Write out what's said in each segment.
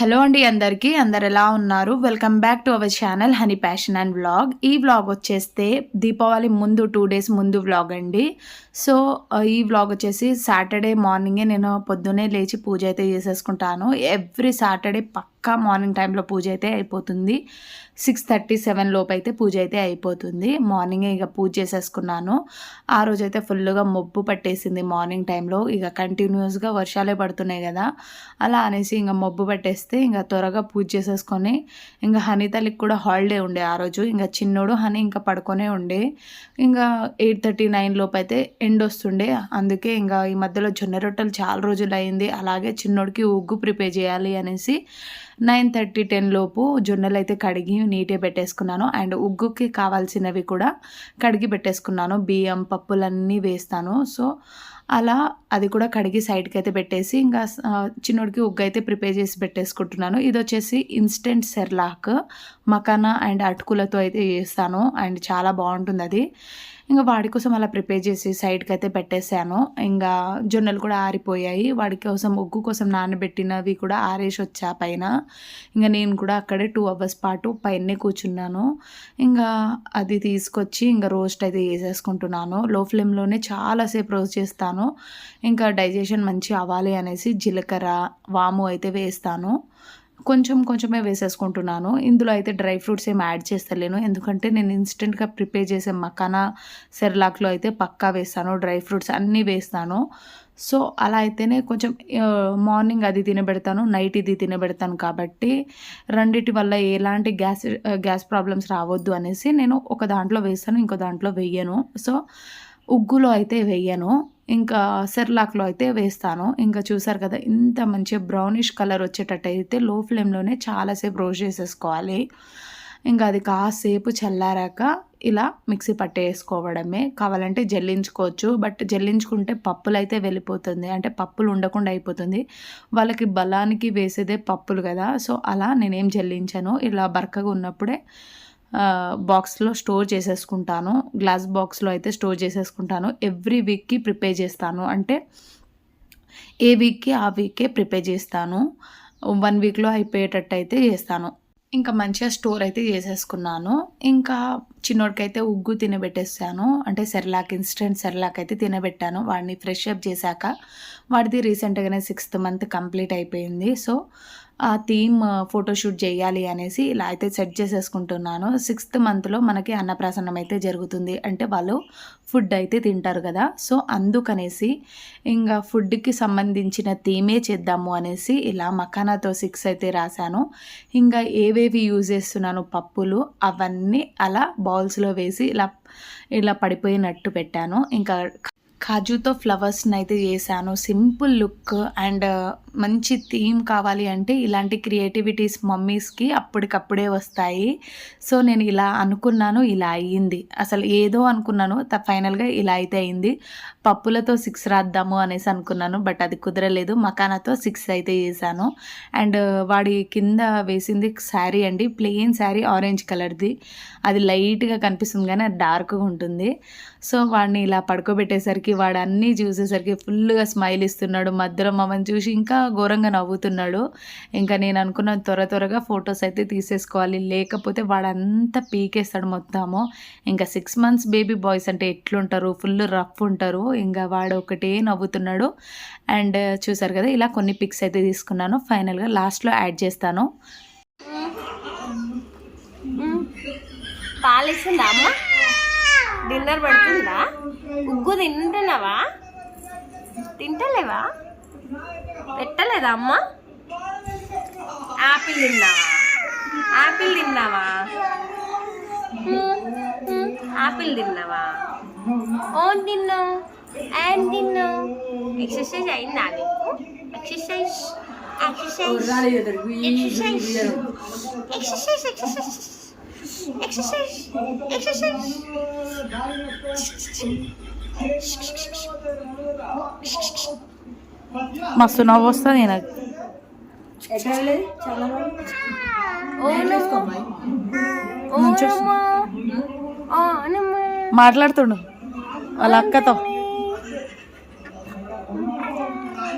Hello అండి అందరికీ అందరు ఎలా ఉన్నారు? Welcome back to our channel honey passion and vlog ఈ వ్లాగ్ వచ్చేస్తే దీపావళి ముందు టూ డేస్ ముందు వ్లాగ్ అండి. సో ఈ వ్లాగ్ వచ్చేసి సాటర్డే మార్నింగే నేను పొద్దున్నే లేచి పూజ అయితే చేసేసుకుంటాను. ఎవ్రీ సాటర్డే పక్క మార్నింగ్ టైంలో పూజ అయితే అయిపోతుంది. సిక్స్ థర్టీ సెవెన్ లోపు అయితే పూజ అయితే అయిపోతుంది. మార్నింగే ఇక పూజ చేసేసుకున్నాను. ఆ రోజు అయితే ఫుల్గా మబ్బు పట్టేసింది మార్నింగ్ టైంలో. ఇక కంటిన్యూస్గా వర్షాలే పడుతున్నాయి కదా. అలా అనేసి ఇంకా మబ్బు పట్టేస్తే ఇంకా త్వరగా పూజ చేసేసుకొని ఇంకా హనీ కూడా హాలిడే ఉండే ఆ రోజు. ఇంకా చిన్నోడు హనీ ఇంకా పడుకొనే ఉండే. ఇంకా ఎయిట్ థర్టీ నైన్ లోపు అయితే ఎండ్ వస్తుండే. అందుకే ఇంకా ఈ మధ్యలో జొన్న రొట్టెలు చాలా రోజులు అయింది. అలాగే చిన్నోడికి ఉగ్గు ప్రిపేర్ చేయాలి అనేసి నైన్ థర్టీ టెన్ లోపు జొన్నలు అయితే కడిగి నీట్గా పెట్టేసుకున్నాను. అండ్ ఉగ్గుకి కావాల్సినవి కూడా కడిగి పెట్టేసుకున్నాను. బియ్యం పప్పులన్నీ వేస్తాను. సో అలా అది కూడా కడిగి సైడ్కి అయితే పెట్టేసి ఇంకా చిన్నోడికి ఉగ్గు అయితే ప్రిపేర్ చేసి పెట్టేసుకుంటున్నాను. ఇది వచ్చేసి ఇన్స్టెంట్ సెర్లాక్. మకానా అండ్ అటుకులతో అయితే చేస్తాను అండ్ చాలా బాగుంటుంది అది. ఇంకా వాడి కోసం అలా ప్రిపేర్ చేసి సైడ్కి అయితే పెట్టేశాను. ఇంకా జొన్నలు కూడా ఆరిపోయాయి. వాడి కోసం ఉగ్గు కోసం నానబెట్టినవి కూడా ఆరేసి వచ్చా పైన. ఇంకా నేను కూడా అక్కడే టూ అవర్స్ పాటు పైనే కూర్చున్నాను. ఇంకా అది తీసుకొచ్చి ఇంకా రోస్ట్ అయితే వేసేసుకుంటున్నాను లో ఫ్లేమ్లోనే చాలాసేపు రోస్ట్ చేస్తాను. ఇంకా డైజెషన్ మంచి అవ్వాలి అనేసి జీలకర్ర వాము అయితే వేస్తాను. కొంచెం కొంచెమే వేసేసుకుంటున్నాను. ఇందులో అయితే డ్రై ఫ్రూట్స్ ఏం యాడ్ చేస్తలేను. ఎందుకంటే నేను ఇన్స్టెంట్గా ప్రిపేర్ చేసే మకానా సెర్లాక్లో అయితే పక్కా వేస్తాను. డ్రై ఫ్రూట్స్ అన్నీ వేస్తాను. సో అలా అయితేనే కొంచెం మార్నింగ్ అది తినబెడతాను నైట్ ఇది తినబెడతాను కాబట్టి రెండిటి వల్ల ఎలాంటి గ్యాస్ గ్యాస్ ప్రాబ్లమ్స్ రావద్దు అనేసి నేను ఒక దాంట్లో వేస్తాను ఇంకో దాంట్లో వేయను. సో ఉగ్గులో అయితే వేయను. ఇంకా సెర్లాక్లో అయితే వేస్తాను. ఇంకా చూసారు కదా ఇంత మంచి బ్రౌనిష్ కలర్ వచ్చేటట్టు అయితే లో ఫ్లేమ్లోనే చాలాసేపు రోస్ట్ చేసేసుకోవాలి. ఇంకా అది కాసేపు చల్లారాక ఇలా మిక్సీ పట్టేసుకోవడమే. కావాలంటే జల్లించుకోవచ్చు బట్ జల్లించుకుంటే పప్పులు అయితే వెళ్ళిపోతుంది. అంటే పప్పులు ఉండకుండా అయిపోతుంది. వాళ్ళకి బలానికి వేసేదే పప్పులు కదా సో అలా నేనేం జల్లించాను. ఇలా బరకగా ఉన్నప్పుడే బాక్స్లో స్టోర్ చేసేసుకుంటాను. గ్లాస్ బాక్స్లో అయితే స్టోర్ చేసేసుకుంటాను. ఎవ్రీ వీక్కి ప్రిపేర్ చేస్తాను. అంటే ఏ వీక్కి ఆ వీకే ప్రిపేర్ చేస్తాను. వన్ వీక్లో అయిపోయేటట్టు అయితే చేస్తాను. ఇంకా మంచిగా స్టోర్ అయితే చేసేసుకున్నాను. ఇంకా చిన్నోడికైతే ఉగ్గు తినబెట్టేసాను అంటే సెర్లాక్ ఇన్స్టెంట్ సెర్లాక్ అయితే తినబెట్టాను వాడిని ఫ్రెష్ అప్ చేశాక వాడిది రీసెంట్గానే సిక్స్త్ మంత్ కంప్లీట్ అయిపోయింది. సో ఆ థీమ్ ఫోటోషూట్ చేయాలి అనేసి ఇలా అయితే సెట్ చేసేసుకుంటున్నాను. సిక్స్త్ మంత్లో మనకి అన్నప్రాసనం అయితే జరుగుతుంది. అంటే వాళ్ళు ఫుడ్ అయితే తింటారు కదా. సో అందుకనేసి ఇంకా ఫుడ్కి సంబంధించిన థీమే చేద్దాము అనేసి ఇలా మఖానాతో సిక్స్ అయితే రాశాను. ఇంకా ఏవేవి యూజ్ చేస్తున్నాను పప్పులు అవన్నీ అలా బౌల్స్లో వేసి ఇలా ఇలా పడిపోయినట్టు పెట్టాను. ఇంకా కాజుతో ఫ్లవర్స్ని అయితే చేశాను. సింపుల్ లుక్ అండ్ మంచి థీమ్ కావాలి అంటే ఇలాంటి క్రియేటివిటీస్ మమ్మీస్కి అప్పటికప్పుడే వస్తాయి. సో నేను ఇలా అనుకున్నాను ఇలా అయ్యింది. అసలు ఏదో అనుకున్నాను త- ఫైనల్గా ఇలా అయితే అయింది పప్పులతో సిక్స్ రాద్దాము అనేసి అనుకున్నాను బట్ అది కుదరలేదు. మకానాతో సిక్స్ అయితే చేశాను. అండ్ వాడి కింద వేసింది శారీ అండి. ప్లెయిన్ శారీ ఆరెంజ్ కలర్ది. అది లైట్గా కనిపిస్తుంది కానీ అది డార్క్గా ఉంటుంది. సో వాడిని ఇలా పడుకోబెట్టేసరికి వాడు అన్నీ చూసేసరికి ఫుల్గా స్మైల్ ఇస్తున్నాడు. మధ్యలో మమ్మల్ని చూసి ఇంకా ఘోరంగా నవ్వుతున్నాడు. ఇంకా నేను అనుకున్న త్వర త్వరగా ఫొటోస్ అయితే తీసేసుకోవాలి. లేకపోతే వాడు అంతా పీకేస్తాడు మొత్తము. ఇంకా సిక్స్ మంత్స్ బేబీ బాయ్స్ అంటే ఎట్లుంటారు? ఫుల్ రఫ్ ఉంటారు. ఇంకా వాడు ఒకటే నవ్వుతున్నాడు. అండ్ చూసారు కదా ఇలా కొన్ని పిక్స్ అయితే తీసుకున్నాను. ఫైనల్గా లాస్ట్లో యాడ్ చేస్తాను. పాలిస్తుందా అమ్మ? డిన్నర్ పెడుతుందా? ఉగ్గు తింటున్నావా? తింటలేవా? పెట్టలేదా అమ్మ? ఆపిల్ తిన్నావా? ఆపిల్ తిన్నావా? ఆపిల్ తిన్నావా? ఓన్ తిన్నావు అండ్ తిన్నావు ఎక్సర్సైజ్ అయిందా నీకు? Exercise exercise exercise exercise exercise exercise exercise మస్తు నవ్వు వస్తుంది నాకు మాట్లాడుతుండు. వాళ్ళ అక్కతో.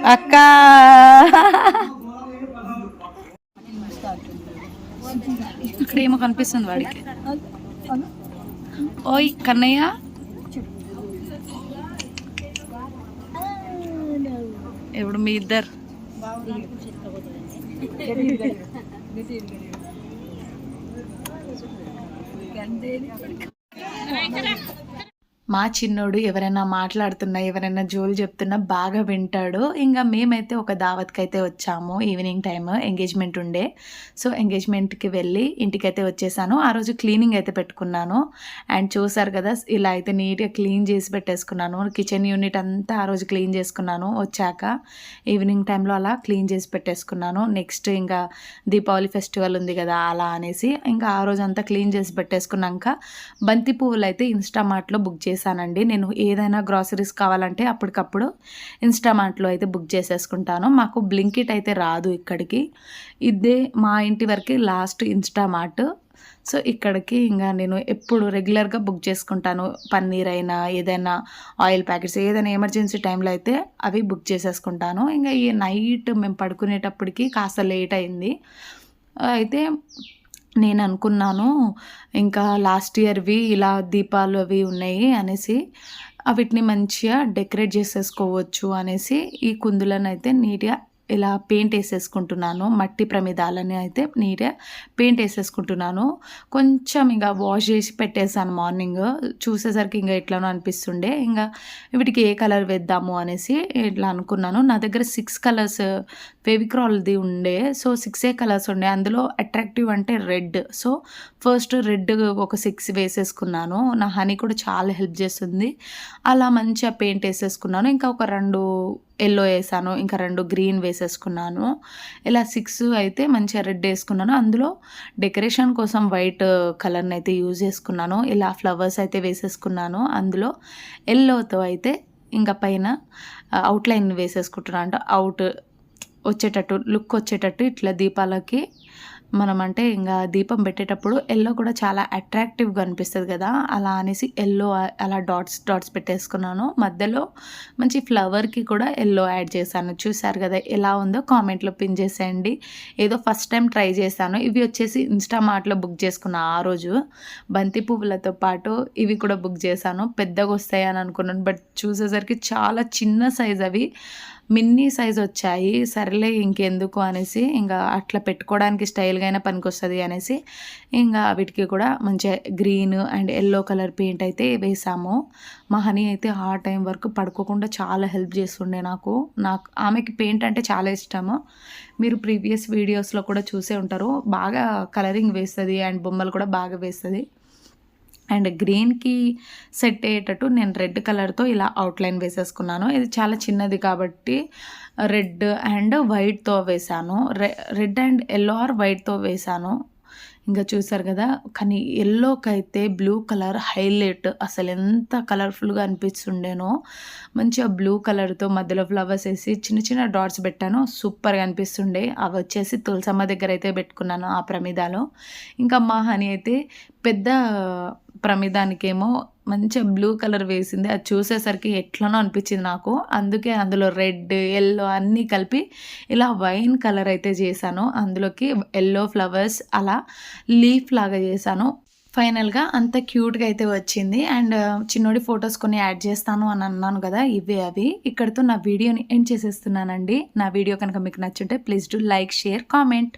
అక్క. ఇక్కడ ఏమో కనిపిస్తుంది వాడికి. ఓయ్ కన్నయ్య. ఇప్పుడు మీ ఇద్దరు? మా చిన్నోడు ఎవరైనా మాట్లాడుతున్నా ఎవరైనా జోలు చెప్తున్నా బాగా వింటాడు. ఇంకా మేమైతే ఒక దావత్కి అయితే వచ్చాము. ఈవినింగ్ టైం ఎంగేజ్మెంట్ ఉండే. సో ఎంగేజ్మెంట్కి వెళ్ళి ఇంటికైతే వచ్చేసాను. ఆ రోజు క్లీనింగ్ అయితే పెట్టుకున్నాను. అండ్ చూసారు కదా ఇలా అయితే నీట్గా క్లీన్ చేసి పెట్టేసుకున్నాను. కిచెన్ యూనిట్ అంతా ఆ రోజు క్లీన్ చేసుకున్నాను వచ్చాక. ఈవినింగ్ టైంలో అలా క్లీన్ చేసి పెట్టేసుకున్నాను. నెక్స్ట్ ఇంకా దీపావళి ఫెస్టివల్ ఉంది కదా అలా అనేసి. ఇంకా ఆ రోజు అంతా క్లీన్ చేసి పెట్టేసుకున్నాక బంతి పువ్వులు అయితే ఇన్స్టామార్ట్లో బుక్ చేశానండి. నేను ఏదైనా గ్రాసరీస్ కావాలంటే అప్పటికప్పుడు ఇన్స్టామార్ట్లో అయితే బుక్ చేసేసుకుంటాను. మాకు బ్లింకిట్ అయితే రాదు ఇక్కడికి. ఇదే మా ఇంటి వరకు లాస్ట్ ఇన్స్టామార్ట్. సో ఇక్కడికి ఇంకా నేను ఎప్పుడు రెగ్యులర్గా బుక్ చేసుకుంటాను. పన్నీర్ అయినా ఏదైనా ఆయిల్ ప్యాకెట్స్ ఏదైనా ఎమర్జెన్సీ టైంలో అయితే అవి బుక్ చేసేసుకుంటాను. ఇంకా ఈ నైట్ మేము పడుకునేటప్పటికి కాస్త లేట్ అయింది. అయితే నేను అనుకున్నాను ఇంకా లాస్ట్ ఇయర్వి ఇలా దీపాలు అవి ఉన్నాయి అనేసి వీటిని మంచిగా డెకరేట్ చేసేసుకోవచ్చు అనేసి ఈ కుందులను అయితే నీట్గా ఇలా పెయింట్ వేసేసుకుంటున్నాను. మట్టి ప్రమిదాలని అయితే నీట్గా పెయింట్ వేసేసుకుంటున్నాను. కొంచెం ఇంకా వాష్ చేసి పెట్టేశాను మార్నింగ్. చూసేసరికి ఇంకా ఎట్లానో అనిపిస్తుండే ఇంకా వీటికి ఏ కలర్ వేద్దాము అనేసి ఇట్లా అనుకున్నాను. నా దగ్గర సిక్స్ కలర్స్ ఫెవిక్రాల్ది ఉండే సో సిక్సే కలర్స్ ఉండే. అందులో అట్రాక్టివ్ అంటే రెడ్. సో ఫస్ట్ రెడ్ ఒక సిక్స్ వేసేసుకున్నాను. నా హనీ కూడా చాలా హెల్ప్ చేస్తుంది. అలా మంచిగా పెయింట్ వేసేసుకున్నాను. ఇంకా ఒక రెండు ఎల్లో వేసాను. ఇంకా రెండు గ్రీన్ వేసేసుకున్నాను. ఇలా సిక్స్ అయితే మంచిగా రెడ్ వేసుకున్నాను. అందులో డెకరేషన్ కోసం వైట్ కలర్ని అయితే యూజ్ చేసుకున్నాను. ఇలా ఫ్లవర్స్ అయితే వేసేసుకున్నాను. అందులో ఎల్లోతో అయితే ఇంకా పైన అవుట్లైన్ వేసేసుకుంటున్నాను. అంటే అవుట్ వచ్చేటట్టు లుక్ వచ్చేటట్టు ఇట్లా దీపాలకి మనం అంటే ఇంకా దీపం పెట్టేటప్పుడు ఎల్లో కూడా చాలా అట్రాక్టివ్గా అనిపిస్తుంది కదా. అలా అనేసి ఎల్లో అలా డాట్స్ డాట్స్ పెట్టేసుకున్నాను. మధ్యలో మంచి ఫ్లవర్కి కూడా ఎల్లో యాడ్ చేశాను. చూసారు కదా ఎలా ఉందో కామెంట్లో పిన్ చేసేయండి. ఏదో ఫస్ట్ టైం ట్రై చేశాను. ఇవి వచ్చేసి ఇన్స్టామార్ట్లో బుక్ చేసుకున్న ఆ రోజు. బంతి పువ్వులతో పాటు ఇవి కూడా బుక్ చేశాను. పెద్దగా వస్తాయని అనుకున్నాను. బట్ చూసేసరికి చాలా చిన్న సైజ్ అవి. మిన్నీ సైజ్ వచ్చాయి. సరేలే ఇంకెందుకు అనేసి ఇంకా అట్లా పెట్టుకోవడానికి స్టైల్గా అయినా పనికొస్తుంది అనేసి ఇంకా వీటికి కూడా మంచిగా green and yellow colour paint అయితే వేసాము. మా హనీ అయితే ఆ టైం వరకు పడుకోకుండా చాలా హెల్ప్ చేస్తుండే నాకు. నాకు ఆమెకి పెయింట్ అంటే చాలా ఇష్టము. మీరు ప్రీవియస్ వీడియోస్లో కూడా చూసే ఉంటారు. బాగా కలరింగ్ వేస్తుంది అండ్ బొమ్మలు కూడా బాగా వేస్తుంది. అండ్ గ్రీన్కి సెట్ అయ్యేటట్టు నేను రెడ్ కలర్తో ఇలా అవుట్లైన్ వేసేసుకున్నాను. ఇది చాలా చిన్నది కాబట్టి రెడ్ అండ్ వైట్తో వేసాను రె రెడ్ అండ్ ఎల్లో ఆర్ వైట్తో వేసాను ఇంకా చూసారు కదా కానీ ఎల్లోకి అయితే బ్లూ కలర్ హైలైట్. అసలు ఎంత కలర్ఫుల్గా అనిపిస్తుండేనో. మంచిగా బ్లూ కలర్తో మధ్యలో ఫ్లవర్స్ వేసి చిన్న చిన్న డాట్స్ పెట్టాను. సూపర్గా అనిపిస్తుండే. అవి వచ్చేసి తులసమ్మ దగ్గర అయితే పెట్టుకున్నాను ఆ ప్రమిదాలో. ఇంకా మా హనీ అయితే పెద్ద ప్రమిదానికేమో మంచిగా బ్లూ కలర్ వేసింది. అది చూసేసరికి ఎట్లనో అనిపించింది నాకు. అందుకే అందులో రెడ్ ఎల్లో అన్నీ కలిపి ఇలా వైన్ కలర్ అయితే చేశాను. అందులోకి ఎల్లో ఫ్లవర్స్ అలా లీఫ్ లాగా చేశాను. ఫైనల్గా అంత క్యూట్గా అయితే వచ్చింది. అండ్ uh, చిన్నోడి ఫొటోస్ కొన్ని యాడ్ చేస్తాను అని అన్నాను కదా ఇవే అవి. ఇక్కడితో నా వీడియోని ఎండ్ చేసేస్తున్నానండి. నా వీడియో కనుక మీకు నచ్చుంటే please do like share comment.